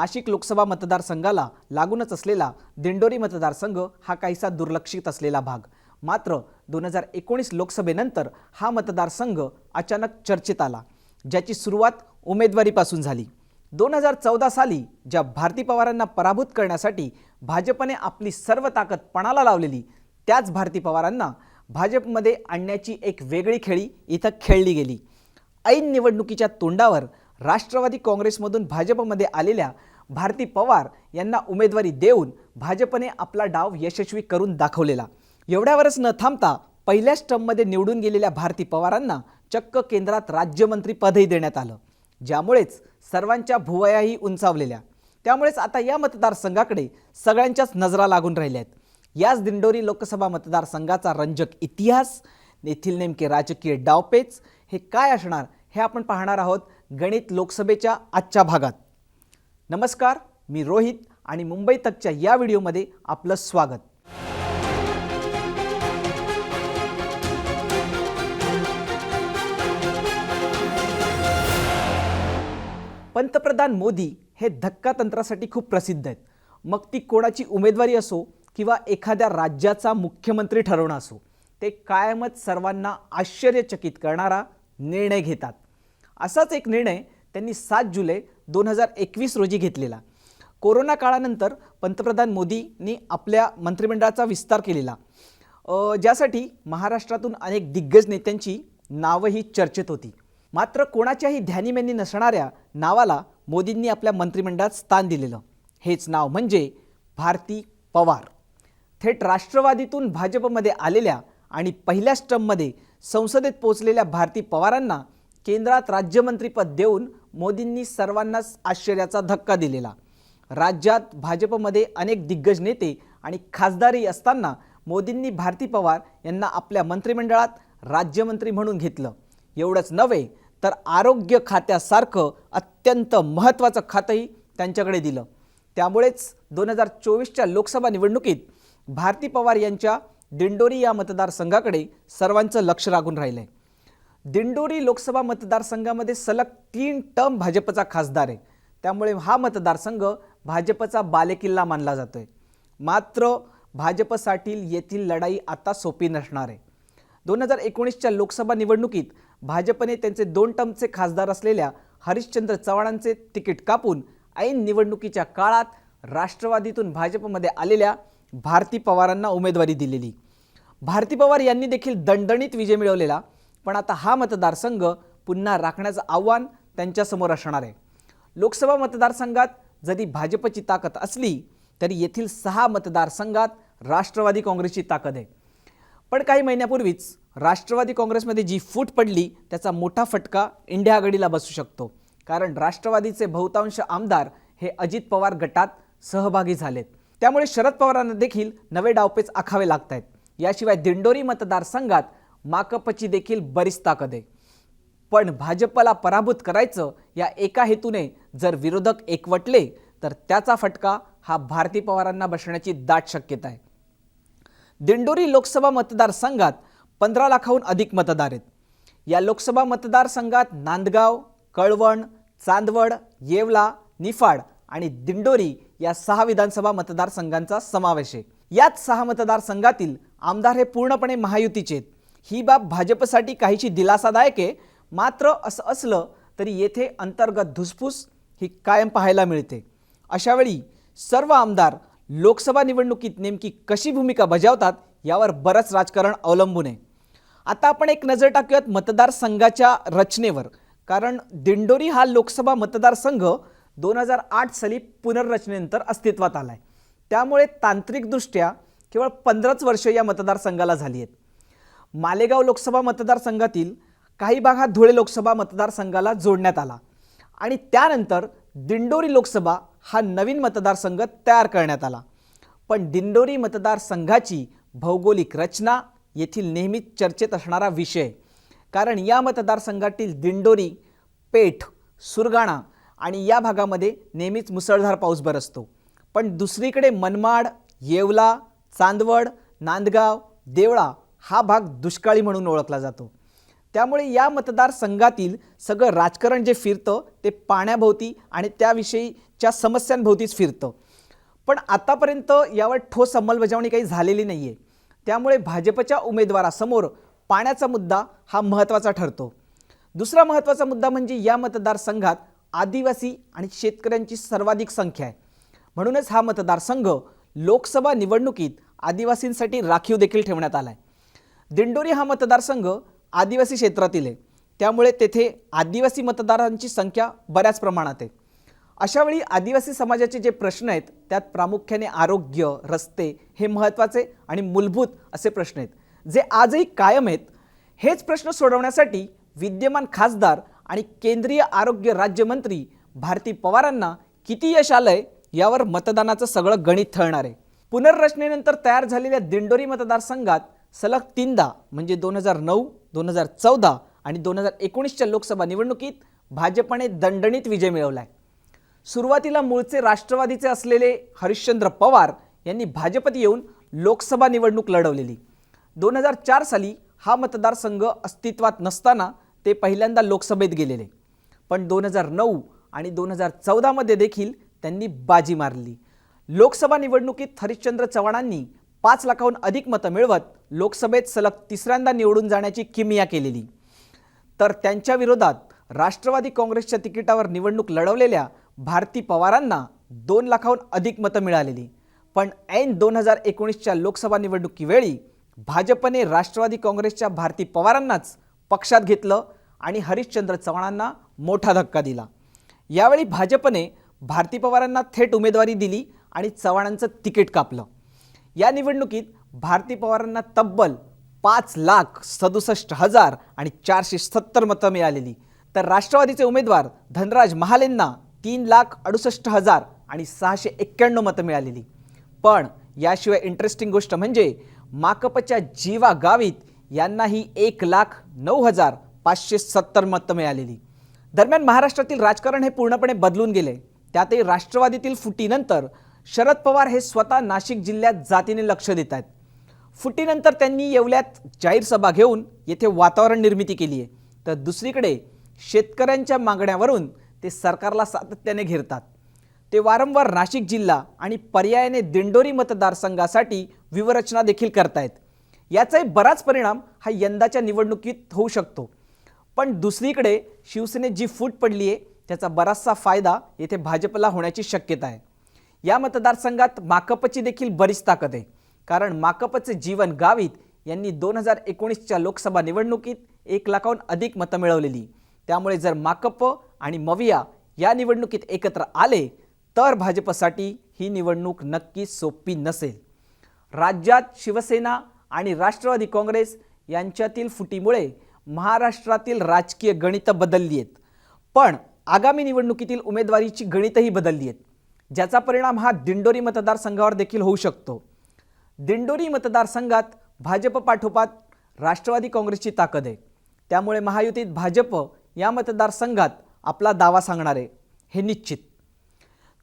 नाशिक लोकसभा मतदारसंघाला लागूनच असलेला दिंडोरी मतदारसंघ हा काहीसा दुर्लक्षित असलेला भाग. मात्र दोन हजार एकोणीस लोकसभेनंतर हा मतदारसंघ अचानक चर्चेत आला ज्याची सुरुवात उमेदवारीपासून झाली. दोन हजार चौदा साली ज्या भारती पवारांना पराभूत करण्यासाठी भाजपने आपली सर्व ताकद पणाला लावलेली त्याच भारती पवारांना भाजपमध्ये आणण्याची एक वेगळी खेळी इथं खेळली गेली. ऐन निवडणुकीच्या तोंडावर राष्ट्रवादी काँग्रेसमधून भाजपमध्ये आलेल्या भारती पवार यांना उमेदवारी देऊन भाजपने आपला डाव यशस्वी करून दाखवलेला. एवढ्यावरच न थांबता पहिल्याच टर्ममध्ये निवडून गेलेल्या भारती पवारांना चक्क केंद्रात राज्यमंत्री पदही देण्यात आलं. ज्यामुळेच सर्वांच्या भुवयाही उंचावलेल्या. त्यामुळेच आता या मतदारसंघाकडे सगळ्यांच्याच नजरा लागून राहिल्या आहेत. याच दिंडोरी लोकसभा मतदारसंघाचा रंजक इतिहास येथील नेमके राजकीय डावपेच हे काय असणार हे आपण पाहणार आहोत गणित लोकसभेच्या आजच्या भागात. नमस्कार मी रोहित आणि मुंबई तकच्या या व्हिडिओमध्ये आपलं स्वागत. पंतप्रधान मोदी हे धक्का तंत्रासाठी खूप प्रसिद्ध आहेत. मग ती कोणाची उमेदवारी असो किंवा एखाद्या राज्याचा मुख्यमंत्री ठरवणं असो ते कायमच सर्वांना आश्चर्यचकित करणारा निर्णय घेतात. असाच एक निर्णय त्यांनी सात जुलै दोन हजार एकवीस रोजी घेतलेला. कोरोना काळानंतर पंतप्रधान मोदींनी आपल्या मंत्रिमंडळाचा विस्तार केलेला. ज्यासाठी महाराष्ट्रातून अनेक दिग्गज नेत्यांची नावंही चर्चेत होती. मात्र कोणाच्याही ध्यानीमेनी नसणाऱ्या नावाला मोदींनी आपल्या मंत्रिमंडळात स्थान दिलेलं. हेच नाव म्हणजे भारती पवार. थेट राष्ट्रवादीतून भाजपमध्ये आलेल्या आणि पहिल्याच टर्ममध्ये संसदेत पोहोचलेल्या भारती पवारांना केंद्रात राज्यमंत्रीपद देऊन मोदींनी सर्वांनाच आश्चर्याचा धक्का दिलेला. राज्यात भाजपमध्ये अनेक दिग्गज नेते आणि खासदारही असताना मोदींनी भारती पवार यांना आपल्या मंत्रिमंडळात राज्यमंत्री म्हणून घेतलं. एवढंच नव्हे तर आरोग्य खात्यासारखं अत्यंत महत्त्वाचं खातंही त्यांच्याकडे दिलं. त्यामुळेच दोन हजार चोवीसच्या लोकसभा निवडणुकीत भारती पवार यांच्या दिंडोरी या मतदारसंघाकडे सर्वांचं लक्ष लागून राहिलं आहे दिंडोरी लोकसभा मतदारसंघामध्ये सलग तीन टर्म भाजपचा खासदार आहे. त्यामुळे हा मतदारसंघ भाजपचा बालेकिल्ला मानला जातो आहे मात्र भाजपसाठी येथील लढाई आता सोपी नसणार आहे. दोन हजार एकोणीसच्या लोकसभा निवडणुकीत भाजपने त्यांचे दोन टर्मचे खासदार असलेल्या हरिश्चंद्र चव्हाणांचे तिकीट कापून ऐन निवडणुकीच्या काळात राष्ट्रवादीतून भाजपमध्ये आलेल्या भारती पवारांना उमेदवारी दिलेली. भारती पवार यांनी देखील दणदणीत विजय मिळवलेला. पण आता हा मतदारसंघ पुन्हा राखण्याचं आव्हान त्यांच्यासमोर असणार आहे. लोकसभा मतदारसंघात जरी भाजपची ताकद असली तरी येथील सहा मतदारसंघात राष्ट्रवादी काँग्रेसची ताकद आहे. पण काही महिन्यापूर्वीच राष्ट्रवादी काँग्रेसमध्ये जी फूट पडली त्याचा मोठा फटका इंडिया आघाडीला बसू शकतो. कारण राष्ट्रवादीचे बहुतांश आमदार हे अजित पवार गटात सहभागी झालेत. त्यामुळे शरद पवारांना देखील नवे डावपेच आखावे लागत आहेत याशिवाय दिंडोरी मतदारसंघात माकपची देखील बरीच ताकद आहे. पण भाजपला पराभूत करायचं या एका हेतूने जर विरोधक एकवटले तर त्याचा फटका हा भारती पवारांना बसण्याची दाट शक्यता आहे. दिंडोरी लोकसभा मतदारसंघात पंधरा लाखाहून अधिक मतदार आहेत. या लोकसभा मतदारसंघात नांदगाव कळवण चांदवड येवला निफाड आणि दिंडोरी या सहा विधानसभा मतदारसंघांचा समावेश आहे. याच सहा मतदारसंघातील आमदार हे पूर्णपणे महायुतीचे आहेत. ही बाब भाजपसाठी काहीशी दिलासादायक आहे. मात्र असं असलं तरी येथे अंतर्गत धुसफूस ही कायम पाहायला मिळते. अशावेळी सर्व आमदार लोकसभा निवडणुकीत नेमकी कशी भूमिका बजावतात यावर बरंच राजकारण अवलंबून आहे. आता आपण एक नजर टाकूयात मतदारसंघाच्या रचनेवर. कारण दिंडोरी हा लोकसभा मतदारसंघ दोन हजार आठ साली पुनर्रचनेनंतर अस्तित्वात आला आहे त्यामुळे तांत्रिकदृष्ट्या केवळ पंधराच वर्ष या मतदारसंघाला झाली आहेत. मालेगाव लोकसभा मतदारसंघातील काही भाग हा धुळे लोकसभा मतदारसंघाला जोडण्यात आला. आणि त्यानंतर दिंडोरी लोकसभा हा नवीन मतदारसंघ तयार करण्यात आला. पण दिंडोरी मतदारसंघाची भौगोलिक रचना येथील नेहमीच चर्चेत असणारा विषय. कारण या मतदारसंघातील दिंडोरी पेठ सुरगाणा आणि या भागामध्ये नेहमीच मुसळधार पाऊस बरसतो. पण दुसरीकडे मनमाड येवला चांदवड नांदगाव देवळा हा भाग दुष्काळी म्हणून ओळखला जातो. त्यामुळे या मतदारसंघातील सगळं राजकारण जे फिरतं ते पाण्याभोवती आणि त्याविषयीच्या समस्यांभोवतीच फिरतं. पण आतापर्यंत यावर ठोस अंमलबजावणी काही झालेली नाही आहे त्यामुळे भाजपच्या उमेदवारासमोर पाण्याचा मुद्दा हा महत्त्वाचा ठरतो. दुसरा महत्त्वाचा मुद्दा म्हणजे या मतदारसंघात आदिवासी आणि शेतकऱ्यांची सर्वाधिक संख्या आहे. म्हणूनच हा मतदारसंघ लोकसभा निवडणुकीत आदिवासींसाठी राखीव देखील ठेवण्यात आला आहे दिंडोरी हा मतदारसंघ आदिवासी क्षेत्रातील आहे. त्यामुळे तेथे आदिवासी मतदारांची संख्या बऱ्याच प्रमाणात आहे. अशावेळी आदिवासी समाजाचे जे प्रश्न आहेत त्यात प्रामुख्याने आरोग्य रस्ते हे महत्त्वाचे आणि मूलभूत असे प्रश्न आहेत. जे आजही कायम आहेत हेच प्रश्न सोडवण्यासाठी विद्यमान खासदार आणि केंद्रीय आरोग्य राज्यमंत्री भारती पवारांना किती यश आलंय यावर मतदानाचं सगळं गणित ठरणार आहे. पुनर्रचनेनंतर तयार झालेल्या दिंडोरी मतदारसंघात सलग तीनदा म्हणजे दोन हजार नऊ दोन हजार चौदा आणि दोन हजार एकोणीसच्या लोकसभा निवडणुकीत भाजपने दणदणीत विजय मिळवला आहे सुरुवातीला मूळचे राष्ट्रवादीचे असलेले हरिश्चंद्र पवार यांनी भाजपत येऊन लोकसभा निवडणूक लढवलेली. दोन हजार चार साली हा मतदारसंघ अस्तित्वात नसताना ते पहिल्यांदा लोकसभेत गेलेले. पण दोन हजार नऊ आणि दोन हजार चौदामध्ये देखील त्यांनी बाजी मारली. लोकसभा निवडणुकीत हरिश्चंद्र चव्हाणांनी पाच लाखाहून अधिक मतं मिळवत लोकसभेत सलग तिसऱ्यांदा निवडून जाण्याची किमिया केलेली. तर त्यांच्या विरोधात राष्ट्रवादी काँग्रेसच्या तिकिटावर निवडणूक लढवलेल्या भारती पवारांना दोन लाखाहून अधिक मतं मिळालेली. पण ऐन दोन हजार एकोणीसच्या लोकसभा निवडणुकीवेळी भाजपने राष्ट्रवादी काँग्रेसच्या भारती पवारांनाच पक्षात घेतलं आणि हरिश्चंद्र चव्हाणांना मोठा धक्का दिला. यावेळी भाजपने भारती पवारांना थेट उमेदवारी दिली आणि चव्हाणांचं तिकीट कापलं. या निवडणुकीत भारती पवारांना तब्बल पाच लाख सदुसष्ट हजार आणि चारशे सत्तर मतं मिळालेली. तर राष्ट्रवादीचे उमेदवार धनराज महालेंना तीन लाख अडुसष्ट हजार आणि सहाशे एक्क्याण्णव मतं मिळालेली. पण याशिवाय इंटरेस्टिंग गोष्ट म्हणजे माकपच्या जीवा गावित यांनाही एक लाख नऊ हजार पाचशे सत्तर मतं मिळालेली. दरम्यान महाराष्ट्रातील राजकारण हे पूर्णपणे बदलून गेले. त्यातही राष्ट्रवादीतील फुटीनंतर शरद पवार हे स्वतः नाशिक जिल्ह्यात जातीने लक्ष देत आहेत. फुटीनंतर त्यांनी येवल्यात जाहीर सभा घेऊन येथे वातावरण निर्मिती केली आहे. तर दुसरीकडे शेतकऱ्यांच्या मागण्यावरून ते सरकारला सातत्याने घेरतात. ते वारंवार नाशिक जिल्हा आणि पर्यायाने दिंडोरी मतदारसंघासाठी व्यूहरचना देखील करतायत. याचाही बराच परिणाम हा यंदाच्या निवडणुकीत होऊ शकतो. पण दुसरीकडे शिवसेनेत जी फूट पडली आहे त्याचा बराचसा फायदा येथे भाजपला होण्याची शक्यता आहे. या मतदारसंघात माकपची देखील बरीच ताकद आहे. कारण माकपचे जीवन गावित यांनी दोन हजार एकोणीसच्या लोकसभा निवडणुकीत एक लाखाहून अधिक मतं मिळवलेली. त्यामुळे जर माकप आणि मविया या निवडणुकीत एकत्र आले तर भाजपसाठी ही निवडणूक नक्की सोपी नसेल. राज्यात शिवसेना आणि राष्ट्रवादी काँग्रेस यांच्यातील फुटीमुळे महाराष्ट्रातील राजकीय गणितं बदलली आहेत. पण आगामी निवडणुकीतील उमेदवारीची गणितही बदलली आहेत. ज्याचा परिणाम हा दिंडोरी मतदारसंघावर देखील होऊ शकतो. दिंडोरी मतदारसंघात भाजप पाठोपाठ राष्ट्रवादी काँग्रेसची ताकद आहे. त्यामुळे महायुतीत भाजप या मतदारसंघात आपला दावा सांगणार आहे हे निश्चित.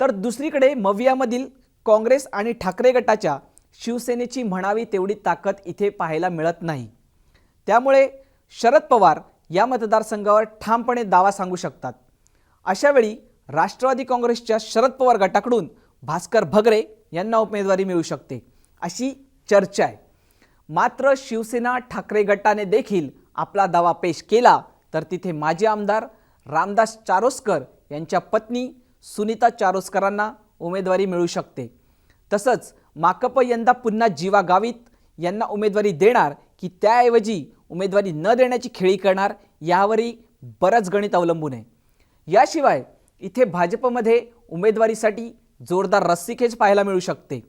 तर दुसरीकडे मवियामधील काँग्रेस आणि ठाकरे गटाच्या शिवसेनेची म्हणावी तेवढी ताकद इथे पाहायला मिळत नाही. त्यामुळे शरद पवार या मतदारसंघावर ठामपणे दावा सांगू शकतात. अशावेळी राष्ट्रवादी काँग्रेसच्या शरद पवार गटाकडून भास्कर भगरे यांना उमेदवारी मिळू शकते अशी चर्चा आहे. मात्र शिवसेना ठाकरे गटाने देखील आपला दावा पेश केला तर तिथे माजी आमदार रामदास चारोस्कर यांच्या पत्नी सुनीता चारोस्करांना उमेदवारी मिळू शकते. तसंच माकप यंदा पुन्हा जीवा गावित यांना उमेदवारी देणार की त्याऐवजी उमेदवारी न देण्याची खेळी करणार यावरही बरंच गणित अवलंबून आहे. याशिवाय इथे भाजपमध्ये उमेदवारीसाठी जोरदार रस्सीखेच पाहायला मिळू शकते.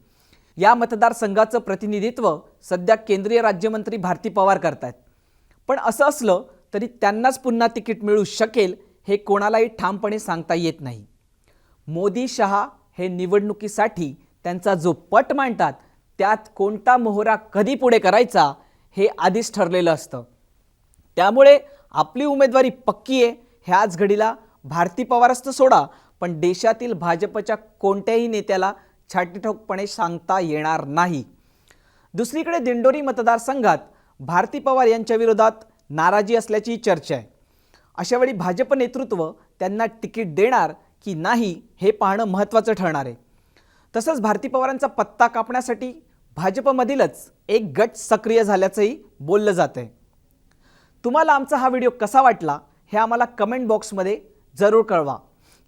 या मतदारसंघाचं प्रतिनिधित्व सध्या केंद्रीय राज्यमंत्री भारती पवार करतायत. पण असं असलं तरी त्यांनाच पुन्हा तिकीट मिळू शकेल हे कोणालाही ठामपणे सांगता येत नाही. मोदी शहा हे निवडणुकीसाठी त्यांचा जो पट मांडतात त्यात कोणता मोहरा कधी पुढे करायचा हे आधीच ठरलेलं असतं. त्यामुळे आपली उमेदवारी पक्की आहे ह्याच घडीला भारती पवारच तर सोडा पण देशातील भाजपच्या कोणत्याही नेत्याला छाटीठोकपणे सांगता येणार नाही. दुसरीकडे दिंडोरी मतदारसंघात भारती पवार यांच्या विरोधात नाराजी असल्याची चर्चा आहे. अशावेळी भाजप नेतृत्व त्यांना तिकीट देणार की नाही हे पाहणं महत्त्वाचं ठरणार आहे. तसंच भारती पवारांचा पत्ता कापण्यासाठी भाजपमधीलच एक गट सक्रिय झाल्याचंही बोललं जात आहे तुम्हाला आमचा हा व्हिडिओ कसा वाटला हे आम्हाला कमेंट बॉक्समध्ये जरूर कळवा.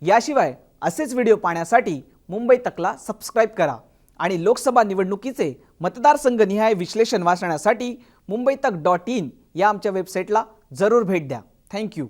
याशिवाय असेच व्हिडिओ पाहण्यासाठी मुंबई तकला सबस्क्राईब करा आणि लोकसभा निवडणुकीचे मतदारसंघनिहाय विश्लेषण वाचण्यासाठी मुंबई तक डॉट इन या आमच्या वेबसाईटला जरूर भेट द्या. थँक्यू